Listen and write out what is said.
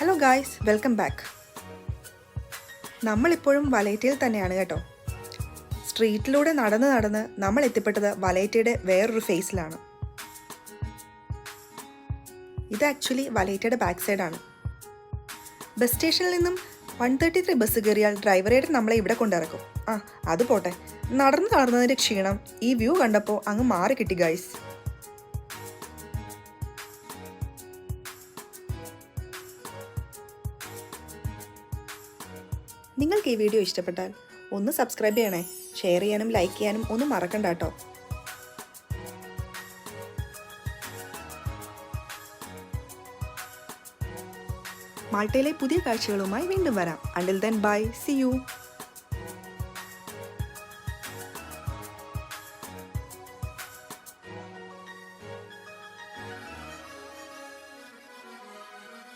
Hello guys welcome back നമ്മളിപ്പോഴും വലയറ്റയിൽ തന്നെയാണ് കേട്ടോ. സ്ട്രീറ്റിലൂടെ നടന്ന് നടന്ന് നമ്മൾ എത്തിപ്പെട്ടത് വലയറ്റയുടെ വേറൊരു ഫേസിലാണ്. ഇത് ആക്ച്വലി വലയറ്റയുടെ ബാക്ക് സൈഡാണ്. ബസ് സ്റ്റേഷനിൽ നിന്നും വൺ തേർട്ടി ത്രീ ബസ് കയറിയാൽ ഡ്രൈവറേറ്റ് നമ്മളെ ഇവിടെ കൊണ്ടിറക്കും. ആ അത് പോട്ടെ. നടന്ന് നടന്നതിന്റെ ക്ഷീണം ഈ വ്യൂ കണ്ടപ്പോൾ അങ്ങ് മാറി കിട്ടി ഗൈസ് നിങ്ങൾക്ക് ഈ വീഡിയോ ഇഷ്ടപ്പെട്ടാൽ ഒന്ന് സബ്സ്ക്രൈബ് ചെയ്യണേ. ഷെയർ ചെയ്യാനും ലൈക്ക് ചെയ്യാനും ഒന്നും മറക്കണ്ട കേട്ടോ. മാൾട്ടയിലെ പുതിയ കാഴ്ചകളുമായി വീണ്ടും വരാം. Until then bye see you